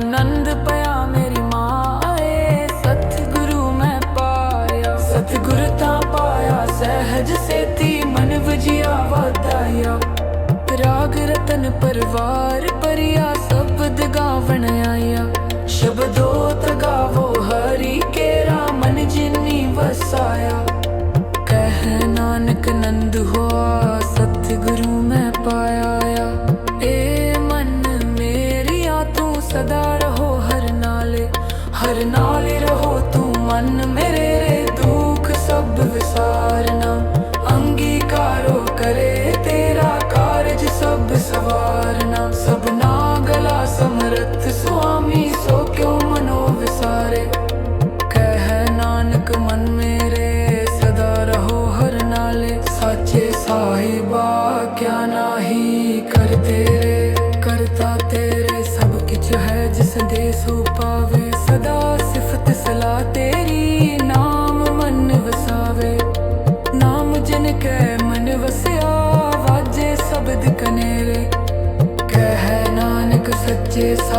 ਆਨੰਦ ਪਿਆ ਮੇਰੀ ਮਾਏ। ਸਤਿਗੁਰੂ ਮੈਂ ਪਾਇਆ। ਸਤਿਗੁਰ ਤਾਂ ਪਾਇਆ। ਸਹਿਜ ਸੇਤੀ ਮਨ ਵਜਿਆ ਵਾਦਾਇਆ ਰਾਗ ਰਤਨ ਪਰਵਾਰ ਪਰਿਆ ਸ਼ਬਦ ਗਾਵਣ ਆਇਆ। ਨਾਲੇ ਰਹੋ ਤੂੰ ਮਨ ਮੇਰੇ ਰੇ ਦੁੱਖ ਸਭ ਵਿਸਾਰਨਾ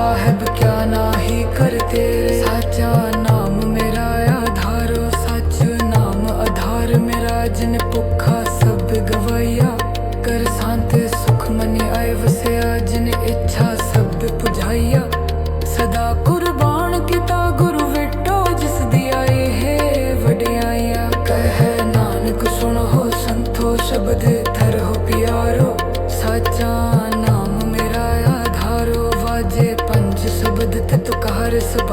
ਸੱਚੇ ਸਾਹਿਬ ਕਿਆ ਨਾਹੀ ਕਰ ਤੇਰੇ ਸਾਚਾ ਨਾਮ ਮੇਰਾ ਆਧਾਰੋ ਸੱਚ ਨਾਮ ਆਧਾਰ ਮੇਰਾ ਜਿਨ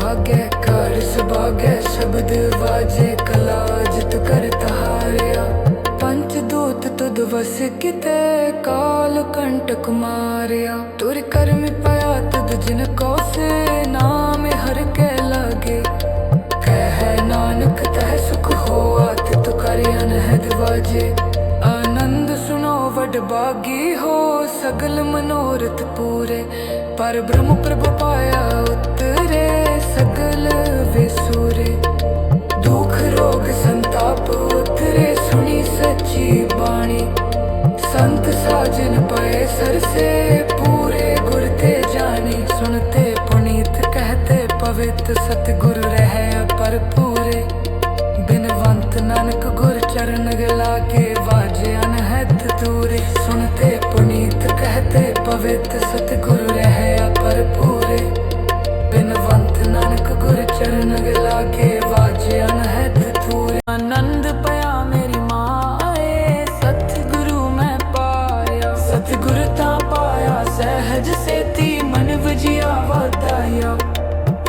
ਕਾਰ ਸੁਭਾਗੈ ਕਾਰ ਸੁਭਾਗੈ, ਸ਼ਬਦ ਵਾਜੇ ਕਲਾ ਜਿਤ ਕਰ ਤਹਾਰਿਆ। ਪੰਜ ਦੂਤ ਤੁਧ ਵਸ ਕਿਤੇ, ਕਾਲ ਕੰਟਕ ਮਾਰਿਆ। ਤੁਰ ਕਰਮ ਪਾਇਆ ਤੁਧ ਜਿਨ ਕੋ ਸੇ, ਨਾਮ ਹਰ ਕੇ ਲਾਗੇ। ਕਹਿ ਨਾਨਕ, ਤਹ ਸੁਖ ਹੋਆ, ਤਿਤ ਕਰ ਅਨਹਦ ਵਾਜੇ। ਆਨੰਦ ਸੁਣੋ, ਵਡ ਬਾਗੀ ਹੋ, ਸਗਲ ਮਨੋਰਥ ਪੂਰੇ। ਪਰ ਬ੍ਰਹਮ ਪ੍ਰਭ ਪਾਇਆ ਉਤਰੇ। ਸਗਲ ਵਿਸੂਰੇ ਦੁਖ, ਰੋਗ, ਸੰਤਾਪ ਉਤਰੇ ਸੁਣੀ ਸੱਚੀ ਬਾਣੀ। ਸੰਤ ਸਾਜਨ ਪਏ ਸਰਸੇ ਪੂਰੇ ਗੁਰ ਤੇ ਜਾਣੀ। ਸੁਣਤੇ ਪੁਨੀਤ, ਕਹਤੇ ਪਵਿੱਤ, ਸਤਿਗੁਰ ਰਹਿ ਪਰ ਪੂਰੇ ਬਿਨਵੰਤ ਨਾਨਕ ਗੁਰ ਚਰਨ ਗਲਾ ਕੇ ਵਾਜੇ ਅਨਹਦ ਦੂਰੇ। ਸੁਣਤੇ ਪੁਨੀਤ, ਕਹਤੇ ਪਵਿਤ, ਸਤਿਗੁਰ ਰਹਿ ਪਰ ਪੂਰੇ ਬਿਨਵੰਤ ਗੁਰ ਚਰਨ ਗਲਾ ਕੇ ਵਾਜੇ ਅਨਹਦ ਆਨੰਦ ਪਿਆ ਮੇਰੀ ਮਾਏ, ਸਤਿਗੁਰੂ ਮੈਂ ਪਾਇਆ। ਸਤਿਗੁਰ ਤਾਂ ਪਾਇਆ, ਸਹਿਜ ਸੇਤੀ ਮਨ ਵਜਿਆ ਵਾਦਾਇਆ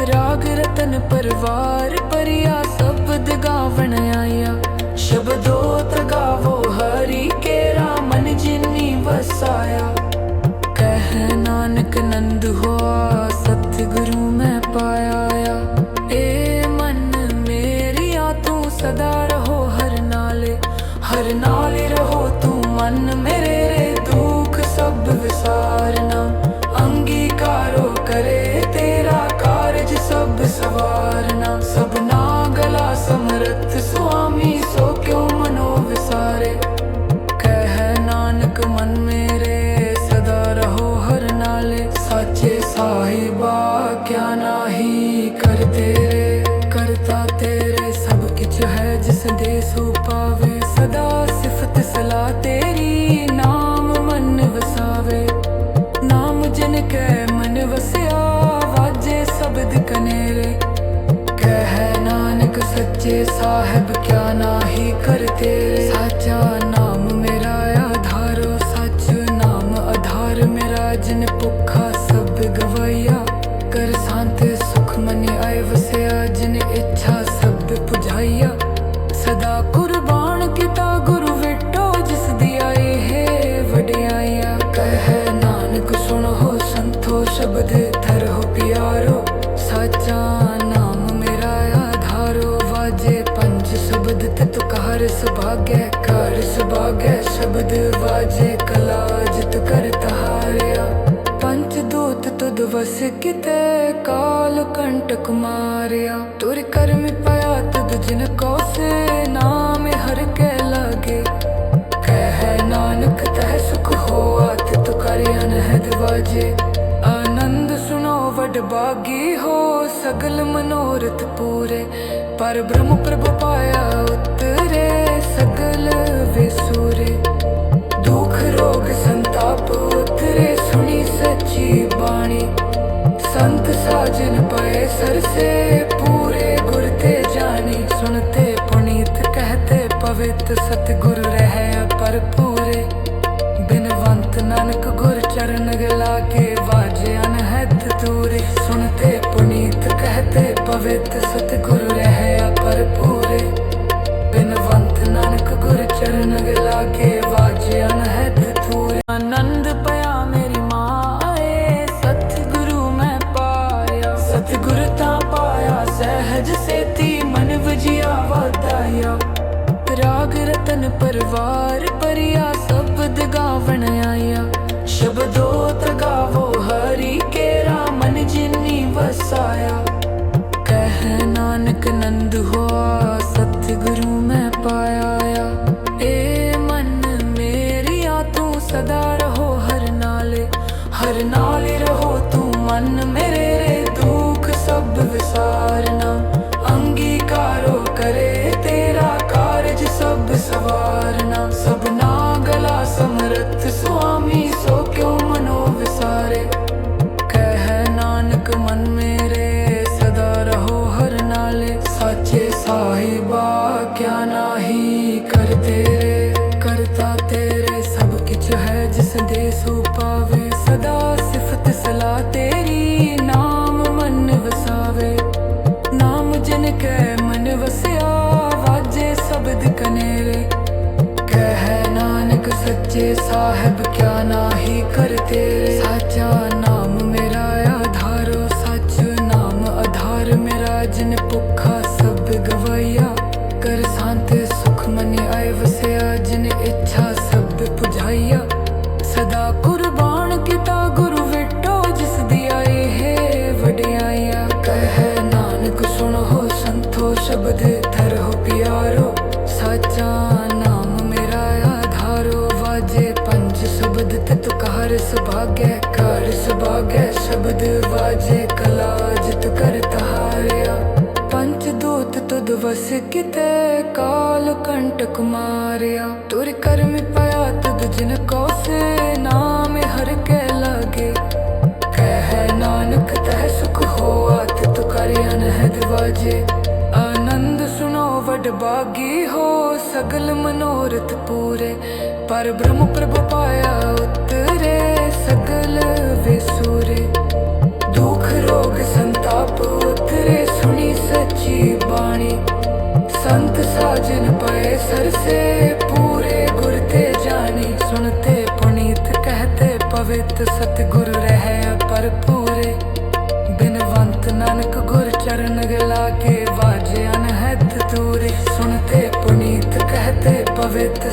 ਰਾਗ ਰਤਨ ਪਰਵਾਰ ਪਰਿਆ ਸ਼ਬਦ ਗਾਵਣ ਆਇਆ। ਸ਼ਬਦੋ ਤਗਾਵੋ ਹਰੀ ਕੇਰਾ ਮਨ ਜਿਨੀ ਵਸਾਇਆ। ਕਹਿ ਨਾਨਕ ਨੰਦ ਹੋਆ, ਸਤਿਗੁਰੂ ਮੈਂ ਪਾਇਆ। ਤੂੰ ਸੋ ਪਾਵੇ ਸਦਾ ਸਿਫਤ ਸਲਾ ਤੇਰੀ, ਨਾਮ ਮਨ ਵਸਾਵੇ। ਨਾਮ ਜਿਨ ਕੈ ਮਨ ਵਸਿਆ, ਵਾਜੇ ਸ਼ਬਦ ਕਨੇਰੇ। ਕਹਿ ਨਾਨਕ ਸੱਚੇ ਸਾਹਿਬ, ਕਿਆ ਨਾਹੀ ਕਰ ਸਾਚਾ ਨਾਮ ਮੇਰਾ ਆਧਾਰੋ, ਸੱਚ ਨਾਮ ਆਧਾਰ ਮੇਰਾ, ਜਿਨ ਭੁੱਖਾ ਸਭ ਗਵਾਇਆ। ਕਰ ਸ਼ਾਂਤ ਸੁਖ ਮਨ ਆਏ ਵਸਿਆ, ਜਿਨ ਇੱਛਾ ਸਭ ਪੁਜਾਈਆ ਸਦਾ ਕੁਰਬਾਨ ਕੀਤਾ ਗੁਰੂ ਵਿਟੋ, ਜਿਸ ਦੀ ਆਈ ਹੈ ਵਡਿਆਈਆ। ਕਹਿ ਨਾਨਕ, ਸੁਣੋ ਸੰਤੋ, ਸ਼ਬਦ ਧਰੋ ਪਿਆਰੋ। ਸਾਚਾ ਨਾਮ ਮੇਰਾ ਆਧਾਰੋ, ਵਾਜੇ ਪੰਜ ਸ਼ਬਦ ਤਿਤ ਕਾਰ ਸੁਭਾਗੈ ਕਾਰ ਸੁਭਾਗੈ, ਸ਼ਬਦ ਵਾਜੇ ਕਲਾ ਜਿਤ ਕਰ ਤਹਾਰਿਆ। ਪੰਜ ਦੂਤ ਤੁਧ ਵਸ ਕਿਤੇ, ਕਾਲ ਕੰਟਕ ਮਾਰਿਆ। ਤੁਰ ਕਰਮ ਪਾਇਆ ਤੁਧ ਜਿਨ ਕੋ ਸੇ ਵਾਜੇ। ਆਨੰਦ ਸੁਣੋ, ਵਡਭਾਗੀ ਹੋ। ਸਗਲ ਮਨੋਰਥ ਪੂਰੇ। ਪਰ ਬ੍ਰਹਮ ਪ੍ਰਭ ਪਾਇਆ ਉਤਰੇ, ਸਗਲ ਵਿਸੂਰੇ। ਦੁਖ, ਰੋਗ, ਸੰਤਾਪ ਉਤਰੇ, ਸੁਣੀ ਸੱਚੀ ਬਾਣੀ। ਸੰਤ ਸਾਜਨ ਪਏ ਸਰਸੇ, ਪੂਰੇ ਗੁਰ ਤੇ ਜਾਣੀ। ਸੁਣਤੇ ਪੁਨੀਤ, ਕਹਤੇ ਪਵਿੱਤ ਸਤਿਗੁਰ ਰਹਿ ਪਰ ਪੂਰੇ ਬਿਨਵੰਤ ਨਾਨਕ ਗੁਰ ਚਰਨ ਗਲਾ ਕੇ ਵਾਜੇ ਅਨਹਦ ਦੂਰੇ, ਸੁਣਤੇ ਪੁਨੀਤ ਕਹਤੇ ਪਵਿੱਤ ਸਤਿਗੁਰ ਰਹਿ ਪਰਪੂਰੇ ਬਿਨਵੰਤ ਨਾਨਕ ਗੁਰ ਚਰਨ ਗਲਾ ਕੇ ਵਾਜੇ ਅਨਹਦ ਦੂਰੇ। ਆਨੰਦ ਪਿਆ ਮੇਰੀ ਮਾਏ, ਸਤਿਗੁਰੂ ਮੈਂ ਪਾਇਆ। ਸਤਿਗੁਰ ਤਾਂ ਪਾਇਆ, ਸਹਿਜ ਸੇਤੀ ਮਨ ਵਜਿਆ ਵਾਦਾਇਆ ਰਾਗ ਰਤਨ ਪਰਵਾਰ ਪਰਿਆ ਗਾਵਣ ਆਇਆ। ਸ਼ਬਦੋ ਤਗਾਵੋ ਹਰੀ ਕੇ ਰਾਮਨ ਜਿਨੀ ਵਸਾਇਆ। ਕਹਿ ਨਾਨਕ ਨੰਦ ਹੋਆ, ਸਤਿਗੁਰੂ ਮੈਂ ਪਾਇਆ। ਏ ਮਨ ਮੇਰੀਆ, ਤੂੰ ਸਦਾ ਰਹੋ ਹਰ ਨਾਲੇ। ਹਰ ਨਾਲੇ ਹੈ ਸੋ ਪਾਵੇ ਸਦਾ ਸਿਫਤ ਸਲਾ ਤੇਰੀ, ਨਾਮ ਮਨ ਵਸਾਵੇ। ਨਾਮ ਜਿਨ ਕੈ ਮਨ ਵਸਿਆ, ਵਾਜੇ ਸ਼ਬਦ ਕਨੇਰੇ। ਕਹਿ ਨਾਨਕ ਸੱਚੇ ਸਾਹਿਬ, ਕਿਆ ਨਾਹੀ ਕਰ ਤੇਰੇ। ਸ਼ਬਦ ਧਰੋ ਪਿਆਰੋ, ਸਾਚਾ ਨਾਮ ਮੇਰਾ ਆਧਾਰੋ। ਵਾਜੇ ਪੰਜ ਸ਼ਬਦ ਤਤਕਾਰ ਸੁਭਾਗੈ ਕਾਰ ਸੁਭਾਗੈ ਸ਼ਬਦ ਵਾਜੇ ਕਲਾ ਜਿਤ ਕਰ ਤਹਾਰਿਆ। ਪੰਜ ਦੂਤ ਤੁਧ ਵਸ ਕਿਤੇ ਕਾਲ ਕੰਟਕ ਮਾਰਿਆ। ਤੁਰ ਕਰਮ ਪਿਆ ਤੁਧ ਜਿਨ ਕੋ ਸੇ ਨਾਮ ਹਰ ਕੇ ਲਾਗੇ। ਕਹਿ ਨਾਨਕ ਤਹ ਸੁਖ ਹੋਆ ਤਿਤ ਕਰ ਅਨਹਦ ਵਾਜੇ। ਆਨੰਦ ਸੁਣੋ ਵਡਭਾਗੀ ਹੋ। ਸਗਲ ਮਨੋਰਥ ਪੂਰੇ, ਪਰ ਬ੍ਰਹਮ ਪ੍ਰਭ ਪਾਇਆ ਉਤਰੇ। ਸਗਲ ਵਿਸੂਰੇ, ਦੁਖ, ਰੋਗ, ਸੰਤਾਪ ਉਤਰੇ। ਸੁਣੀ ਸੱਚੀ ਬਾਣੀ, ਸੰਤ ਸਾਜਨ ਪਏ ਸਰਸੇ। ਪੂਰੇ ਗੁਰ ਤੇ ਜਾਣੀ, ਸੁਣਤੇ ਪੁਨੀਤ, ਕਹਤੇ ਪਵਿੱਤ। ਸਤਿਗੁਰ ਰਹਿ ਪਰ ਪਰਪੂਰੇ ਬਿਨਵੰਤ ਨਾਨਕ ਗੁਰ ਚਰਨ ਗਲਾ ਕੇ ਦੂਰੇ ਸੁਣਤੇ ਪੁਨੀਤ ਕਹਤੇ ਪਵਿੱਤ